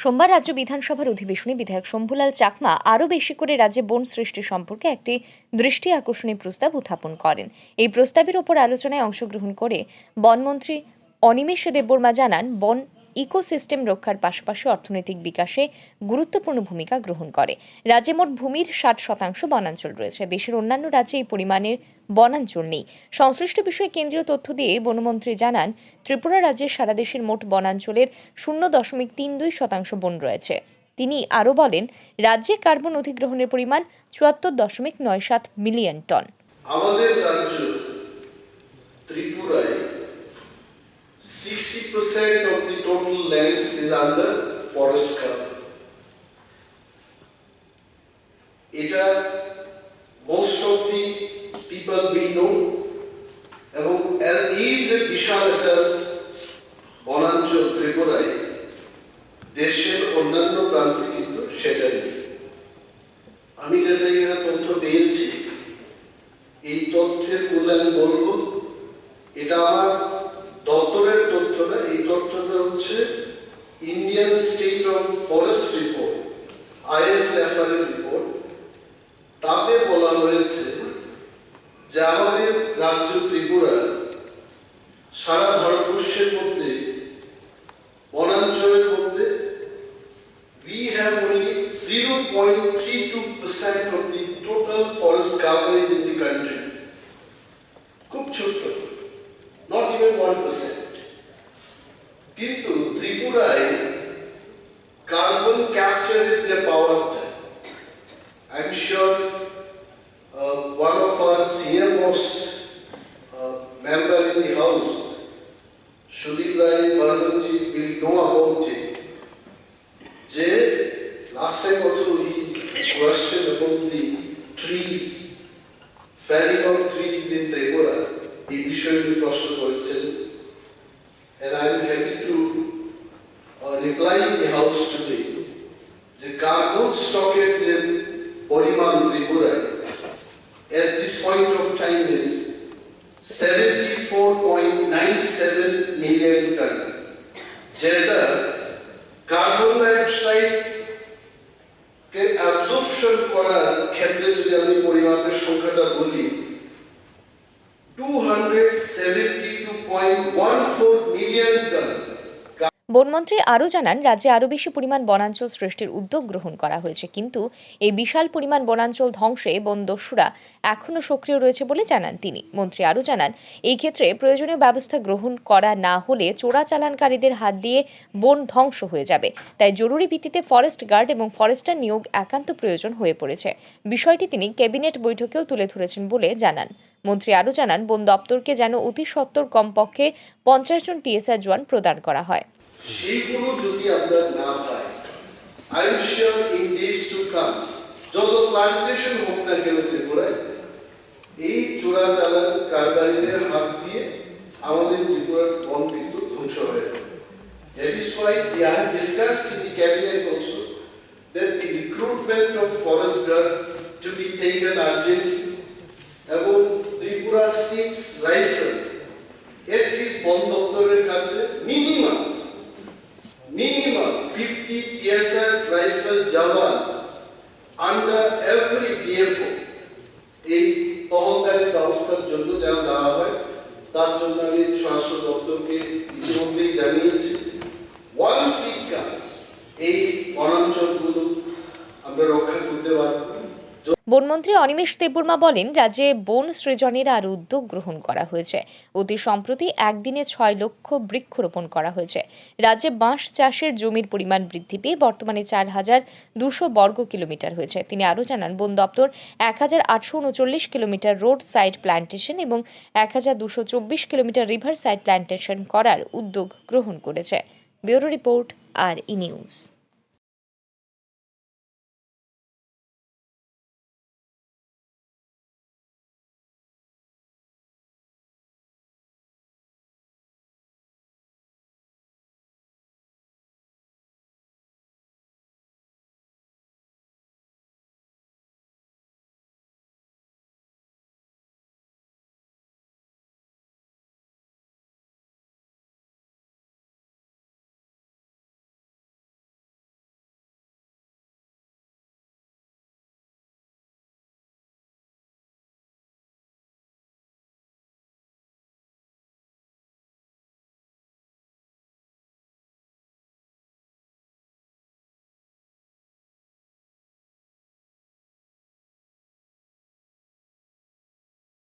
সোমবার রাজ্য বিধানসভার অধিবেশনে বিধায়ক শম্ভুলাল চাকমা আরও বেশি করে রাজ্যে বন সৃষ্টি সম্পর্কে একটি দৃষ্টি আকর্ষণী প্রস্তাব উত্থাপন করেন। এই প্রস্তাবের ওপর আলোচনায় অংশগ্রহণ করে বনমন্ত্রী অনিমেষ দেববর্মা জানান, বন ইকোসিস্টেম রক্ষার পাশাপাশি অর্থনৈতিক বিকাশে গুরুত্বপূর্ণ ভূমিকা গ্রহণ করে। রাজ্যে মোট ভূমির ষাট শতাংশ বনাঞ্চল রয়েছে। দেশের অন্যান্য রাজ্যে এই পরিমাণের বনাঞ্চল নেই। সংশ্লিষ্ট বিষয়ে কেন্দ্রীয় তথ্য দিয়ে বনমন্ত্রী জানান, ত্রিপুরা রাজ্যের সারা দেশের মোট বনাঞ্চলের শূন্য দশমিক তিন দুই শতাংশ বন রয়েছে। তিনি আরও বলেন, রাজ্যে কার্বন অধিগ্রহণের পরিমাণ চুয়াত্তর দশমিক নয় সাত মিলিয়ন টন। আমাদের রাজ্য ত্রিপুরায় 60% ইজ আন্ডার ফরেস্ট কাভার এটা most of the people will know এবং এই যে বিশাল একটা বনাঞ্চল ত্রিপুরায়, দেশের অন্যান্য প্রান্তে কিন্তু সেটা নেই। আমি যেটা এখানে তথ্য পেয়েছি, এই তথ্যের মূল্যায়ন বলব, এটা আমার দপ্তরের তথ্য না, এই তথ্যটা হচ্ছে Indian state of forest report ISFR এর রিপোর্ট তাতে বলা হয়েছে যে আমাদের রাজ্য ত্রিপুরা সারা ভারতবর্ষের মধ্যে, বনাঞ্চলের মধ্যে, we have only 0.32% of the total forest coverage in the country. CM most uh, member in the house, Sudhir Rai Bharanji will know about it. Jay, last time also he questioned about the trees, falling of trees in Tripura. at this point of time is 74.97 million ton. যেটা carbon dioxide কে absorption করার ক্ষেত্রে যদি আমি পরিমাপের সংখ্যাটা বলি 272.14 বনমন্ত্রী আরও জানান, রাজ্যে আরও বেশি পরিমাণ বনাঞ্চল সৃষ্টির উদ্যোগ গ্রহণ করা হয়েছে। কিন্তু এই বিশাল পরিমাণ বনাঞ্চল ধ্বংসে বনদস্যুরা এখনও সক্রিয় রয়েছে বলে জানান তিনি। মন্ত্রী আরও জানান, এই ক্ষেত্রে প্রয়োজনীয় ব্যবস্থা গ্রহণ করা না হলে চোরাচালানকারীদের হাত দিয়ে বন ধ্বংস হয়ে যাবে। তাই জরুরি ভিত্তিতে ফরেস্ট গার্ড এবং ফরেস্টার নিয়োগ একান্ত প্রয়োজন হয়ে পড়েছে। বিষয়টি তিনি ক্যাবিনেট বৈঠকেও তুলে ধরেছেন বলে জানান। মন্ত্রী আরও জানান, বন দপ্তরকে যেন অতি সত্বর কমপক্ষে পঞ্চাশ জন টিএসআর জোয়ান প্রদান করা হয়। সেইগুলো যদি আমরা না পাই I am sure in days to come যত প্লান্টেশন হোক না কেন ত্রিপুরায়, এই চোরাচালান কারবারিদের হাত দিয়ে আমাদের ত্রিপুরার বন কিন্তু ধ্বংস হয়ে যাবে। That is why we have discussed in the cabinet also that the recruitment এবং Tripura states rifle under every DFO এই তহলদারি ব্যবস্থার জন্য যেন দেওয়া হয়, তার জন্য আমি স্বরাষ্ট্র দপ্তরকে ইতিমধ্যেই জানিয়েছি। ওয়ান বনমন্ত্রী অনিমেষ দেববর্মা বলেন, রাজ্যে বন সৃজনের আর উদ্যোগ গ্রহণ করা হয়েছে। অতি সম্প্রতি একদিনে ছয় লক্ষ বৃক্ষরোপণ করা হয়েছে। রাজ্যে বাঁশ চাষের জমির পরিমাণ বৃদ্ধি পেয়ে বর্তমানে চার হাজার দুশো বর্গ কিলোমিটার হয়েছে। তিনি আরও জানান, বন দপ্তর এক হাজার আটশো উনচল্লিশ কিলোমিটার রোড সাইড প্ল্যান্টেশন এবং এক হাজার দুশো চব্বিশ কিলোমিটার রিভার সাইড প্ল্যান্টেশন করার উদ্যোগ গ্রহণ করেছে। Bureau report, R E news.